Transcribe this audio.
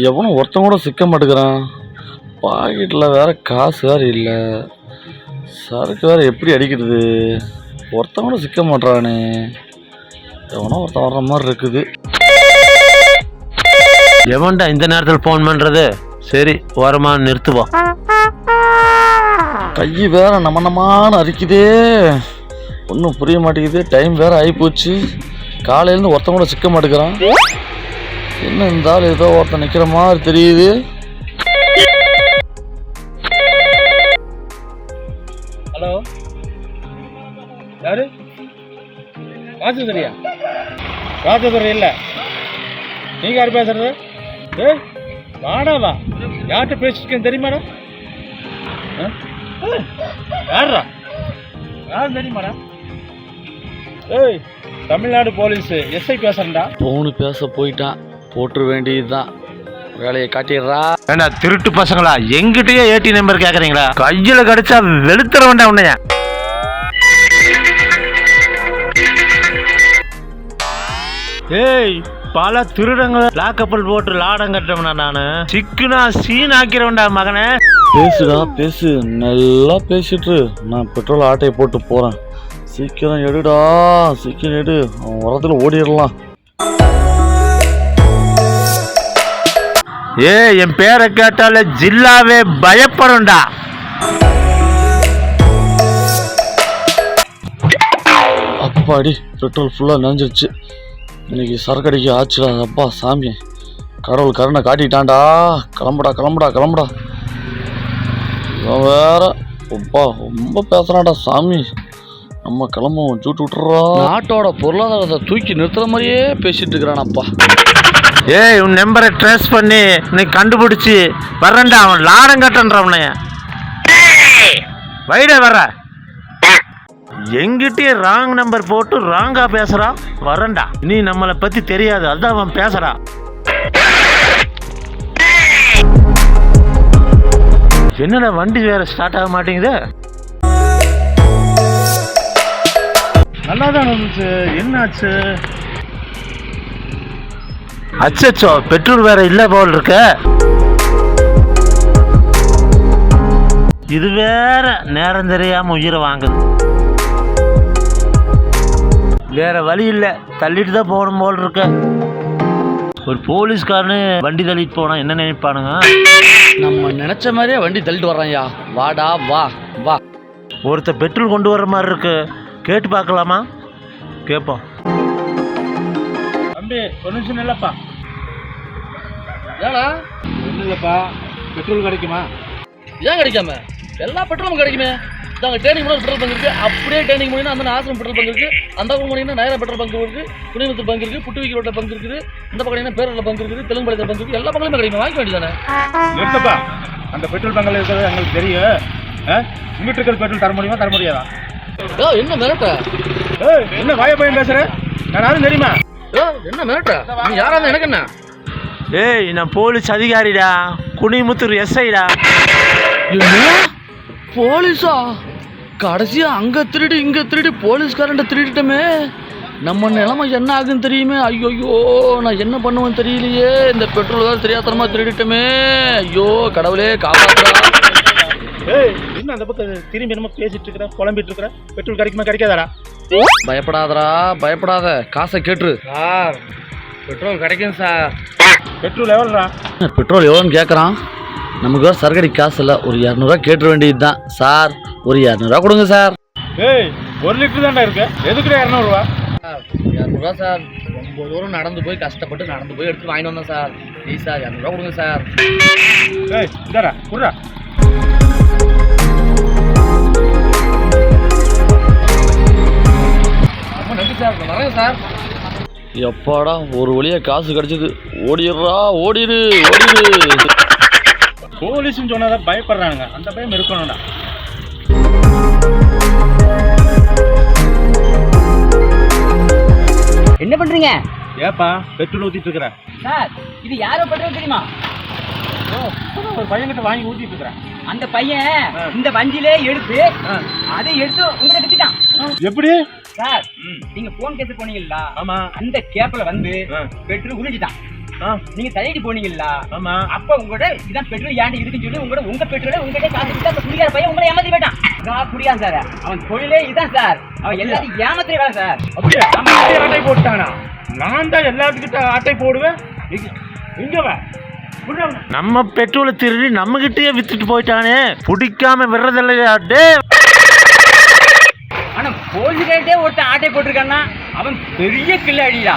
எவனும் ஒருத்தன் கூட சிக்க மாட்டேங்கிறான். பாக்கெட்டில் வேற காசு வேற இல்லை. சரக்கு வேற எப்படி அடிக்கிறது? ஒருத்தன் கூட சிக்க மாட்றானே. எவனோ ஒருத்தன் வர்ற மாதிரி இருக்குது. எவன்டா இந்த நேரத்தில் ஃபோன் பண்ணுறது சரி ஓரமா நிறுத்துவோம். கை வேற நம்ம நம்மான்னு அரிக்குதே. ஒன்றும் புரிய மாட்டேங்குது. டைம் வேற ஆகிப்போச்சு காலையிலேருந்து ஒருத்தன் கூட சிக்க மாட்டேங்கிறான். என்ன இருந்தாலும் ஏதோ ஒருத்தன் நிற்கிற மாதிரி தெரியுது. ஹலோ? யாரு? ராஜதுரையா? ராஜதுரை இல்லை. நீங்க யார் பேசுறது? ஏய் வாடாவா? யார்கிட்ட பேசிருக்கேன் தெரியுமாடா யார் தெரியுமாடா? ஏய் தமிழ்நாடு போலீஸ் எஸ்ஐ பேசுறேன்டா. போனு பேச போயிட்டான். போட்டுற வேண்டியதுதான் வேலையை காட்டிடுறா. ஏண்டா திருட்டு பசங்களா? எங்கிட்டயே ஏடி நம்பர் கேக்குறீங்களா? கையில கடிச்சா வெளுத்துற வேண்டாம் உன்னைய. ஏய் பல திருடங்க லாக்கப்பல் போட்டு லாடம் கட்டவனா நானு? சிக்குனா சீன் ஆக்கிறவன்டா மகனே. பேசுடா பேசு. நல்லா பேசிட்டு நான் பெட்ரோல் ஆட்டையை போட்டு போகிறேன் சீக்கிரம் எடுடா. சீக்கிரம் எடு. அவன் வரதுல ஓடிடலாம். ஏய் என் பேரை கேட்டாலே ஜில்லாவே பயப்படும்டா. அப்பாடி பெட்ரோல் ஃபுல்லாக நினைஞ்சிருச்சு. இன்னைக்கு சரக்கடிக்கு ஆச்சுடா அப்பா சாமி. கடவுள் கருணை காட்டிட்டான்டா. கிளம்புடா கிளம்புடா கிளம்புடா. வேற அப்பா ரொம்ப பேசுகிறான்டா சாமி. நம்ம கிளம்புவோம். ஜூட்டு விட்டுறா. நாட்டோட பொருளாதாரத்தை தூக்கி நிறுத்துற மாதிரியே பேசிட்டு இருக்கிறானப்பா. ஏய் உன் நம்பரை ட்ரேஸ் பண்ணி நீ கண்டுபிடிச்சி வர்றேன்டா அவன் லாடம் கட்டன்றவனைய வைட வர எங்கிட்டயே ராங் நம்பர் போட்டு ராங்கா பேசுறான் வரேன்டா நீ நம்மளை பத்தி தெரியாது அதான் அவன் பேசுறான் என்னடா வண்டி வேற ஸ்டார்ட் ஆக மாட்டேங்குது? நல்லா தான் இருந்துச்சு. என்னாச்சு? அச்சச்சோ பெட்ரோல் வேற இல்ல போல் இருக்க. இது வேற நேரம் தெரியாம உயிரை வாங்குது. வேற வழி இல்ல. தள்ளிட்டு தான் போகணும் போல் இருக்க. ஒரு போலீஸ்காரனு வண்டி தள்ளிட்டு போனா என்ன நினைப்பானுங்க? நம்ம நினைச்ச மாதிரியே வண்டி தள்ளிட்டு வர்றான்யா வாடா வா வா. ஒருத்தர் பெட்ரோல் கொண்டு வர்ற மாதிரி இருக்கு. கேட்டு பார்க்கலாமா? கேட்போம். தம்பி ஒரு நிமிஷம் இல்லப்பா ஏடா? ஒன்றும் இல்லைப்பா பெட்ரோல் கிடைக்குமா? ஏன் கிடைக்காம? எல்லா பெட்ரோலும் கிடைக்குமே. நாங்கள் டேனிங் பண்ண பெட்ரோல் பங்க் இருக்கு. அப்படியே டேனிங் பண்ணினா அந்த ஆசிரம் பெட்ரோல் பங்க் இருக்கு. அந்த பக்கம் போனீங்கன்னா நயரா பெட்ரோல் பங்க் இருக்கு. குடிநீர் பங்க் இருக்கு. புட்டுவிக்கி ரோட்ல பங்க் இருக்குது. இந்த பக்கம் பேரோட பங்க் இருக்குது. தெலுங்கு பங்க் இருக்கு எல்லா பக்கமுமே கிடைக்கும். வாங்கிக்க வேண்டியதானே நிறுத்தப்பா. அந்த பெட்ரோல் பங்கில் இருக்கிறது எங்களுக்கு தெரியும். இருக்கிற பெட்ரோல் தர முடியுமா? தர முடியாதா? ஏ என்ன மிரட்ட ஏய் என்ன வாய பையன் பேசுற? நான் யாரும் தெரியுமா? ஏ என்ன மிரட்ட நீ யாரா இருந்தா எனக்கு என்ன? ஏய் நான் போலீஸ் அதிகாரிடா. குனிமுத்தூர் எஸ்ஐடா என்ன? போலீஸா? கடைசியா அங்க திருடி இங்க திருடி போலீஸ்காரன்ட்ட திருடிட்டோமே. நம்ம நிலைமை என்ன ஆகுன்னு தெரியுமே? ஐயோ நான் என்ன பண்ணுவேன்னு தெரியலையே. இந்த பெட்ரோல் வேறு தெரியாதனமா திருடிட்டோமே. ஐயோ கடவுளே காப்பாத்துறா ஏய் என்ன அந்த பக்கம் திரும்பி என்னமோ பேசிட்டு இருக்கிற புலம்பிட்டு இருக்கிற பெட்ரோல் கிடைக்குமா கிடைக்காதாடா? பயப்படாதடா பயப்படாத. காசை கேட்டுரு. சார் பெட்ரோல் கிடைக்கும் சார். பெட்ரோல் எவ்வளோடா? பெட்ரோல் எவ்வளோன்னு கேட்குறான். நமக்கு சரக்கடி காசு இல்லை. ஒரு இரநூறுவா கேட்டுற வேண்டியது தான் சார் ஒரு இரநூறுவா கொடுங்க சார். ஏய் ஒரு லிட்டர் தான்டா இருக்கு. எதுக்குடா இரநூறுவா? இரநூறுவா சார். ரொம்ப தூரம் நடந்து போய் கஷ்டப்பட்டு நடந்து போய் எடுத்து வாங்கிட்டு வந்தேன் சார். ப்ளீஸ் சார் இரநூறுவா கொடுங்க சார். ஏய் இந்தாடா குடுறா ரொம்ப நன்றி சார் வரேன் சார் எப்பாடா ஒரு வழியா காசு கிடைச்சது. ஓடிடுறா ஓடிடு ஓடிடு. போலீஸ்னு சொன்னாதான் பயப்படுறாங்க அந்த பயம் இருக்கணும்டா. என்ன பண்றீங்க? ஏப்பா பெட்ரோல் ஊத்திட்டு இருக்கிற. சார் இது யாரோ பண்றது தெரியுமா? ஒரு பையன்கிட்ட வாங்கி ஊத்திட்டு இருக்கிறேன். அந்த பையன் இந்த வண்டியிலே எடுத்து அதை எடுத்து உங்களை வித்துட்டான். எப்படி? சார் நீங்க போன் கேட்டு போனீங்களா ஆமா. அந்த கேப்ல வந்து. பெட்ரோல் உறிஞ்சிட்டான். ஆ. நீங்க தள்ளிட்டு போனீங்களா ஆமா. அப்ப உங்களோட இதான் பெட்ரோல் ஏன்டி இருக்குன்னு சொல்லி உங்களோட உங்க பெட்ரோல உங்ககிட்ட காசு கொடுத்து அந்த குடிக்கார பையன் உங்களை ஏமாத்தி போயிட்டான். நான் குடியான் சார். அவன் தொழிலே இதான் சார். அவன் எல்லாத்தையும் ஏமாத்திர வேலை சார். அப்படியே? ஆட்டை போட்டானா நான் தான் எல்லாத்துக்கிட்ட ஆட்டை போடுவேன். இங்க- இங்க வா. புரியுதா? நம்ம பெட்ரோலை திருடி நம்ம கிட்டயே வித்துட்டு போயிட்டானே. பிடிக்காம விடுறதில்லையா? டே ஆனா போலீஸ்கார்ட்டே ஒருத்தன் ஆட்டை போட்டிருக்கான்னா அவன் பெரிய கில்லாடிடா.